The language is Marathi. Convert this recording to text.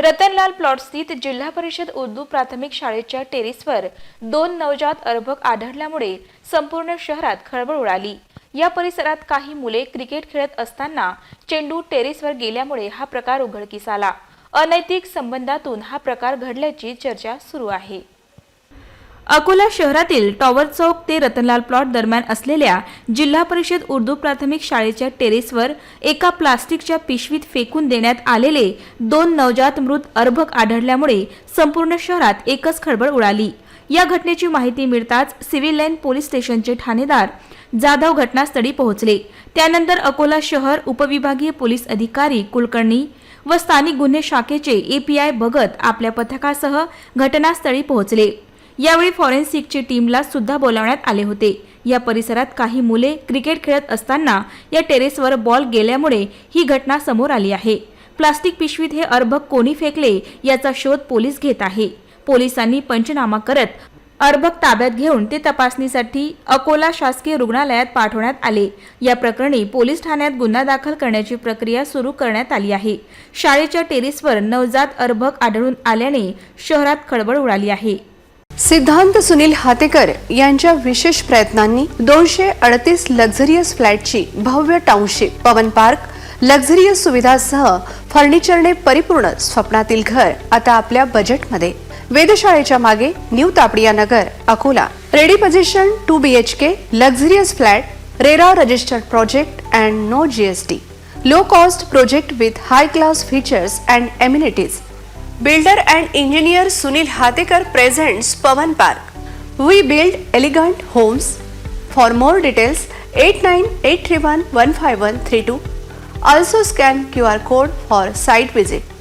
रतनलाल प्लॉट स्थित जिल्हा परिषद उर्दू प्राथमिक शाळेच्या टेरेसवर दोन नवजात अर्भक आढळल्यामुळे संपूर्ण शहरात खळबळ उडाली. या परिसरात काही मुले क्रिकेट खेळत असताना चेंडू टेरेसवर गेल्यामुळे हा प्रकार उघडकीस आला. अनैतिक संबंधातून हा प्रकार घडल्याची चर्चा सुरू आहे. अकोला शहरातील टॉवर चौक ते रतनलाल प्लॉट दरम्यान असलेल्या जिल्हा परिषद उर्दू प्राथमिक शाळेच्या टेरेसवर एका प्लास्टिकच्या पिशवीत फेकून देण्यात आलेले दोन नवजात मृत अर्भक आढळल्यामुळे संपूर्ण शहरात एकच खळबळ उडाली. या घटनेची माहिती मिळताच सिव्हिल लाईन पोलीस स्टेशनचे ठाणेदार जाधव घटनास्थळी पोहोचले. त्यानंतर अकोला शहर उपविभागीय पोलीस अधिकारी कुलकर्णी व स्थानिक गुन्हे शाखेचे एपीआय भगत आपल्या पथकासह घटनास्थळी पोहोचले. यावेळी फॉरेन्सिकची टीमला सुद्धा बोलावण्यात आले होते. या परिसरात काही मुले क्रिकेट खेळत असताना या टेरेसवर बॉल गेल्यामुळे ही घटना समोर आली आहे. प्लास्टिक पिशवीत हे अर्भक कोणी फेकले याचा शोध पोलीस घेत आहे. पोलिसांनी पंचनामा करत अर्भक ताब्यात घेऊन ते तपासणीसाठी अकोला शासकीय रुग्णालयात पाठवण्यात आले. या प्रकरणी पोलीस ठाण्यात गुन्हा दाखल करण्याची प्रक्रिया सुरू करण्यात आली आहे. शाळेच्या टेरेसवर नवजात अर्भक आढळून आल्याने शहरात खळबळ उडाली आहे. सिद्धांत सुनील हातेकर यांच्या विशेष प्रयत्नांनी दोनशे अडतीस लक्झरियस फ्लॅटची भव्य टाउनशिप पवन पार्क लक्झरियस सुविधासह फर्निचरने परिपूर्ण स्वप्नातील घर आता आपल्या बजेटमध्ये वेधशाळेच्या मागे new Tapadia Nagar Akola. Ready position two B H K luxurious flat RERA registered project and no GST low cost project with high class features and amenities builder and engineer Sunil Hatekar presents Pawan Park we build elegant homes for more details eight nine eight three one one five one three two also scan Q R code for site visit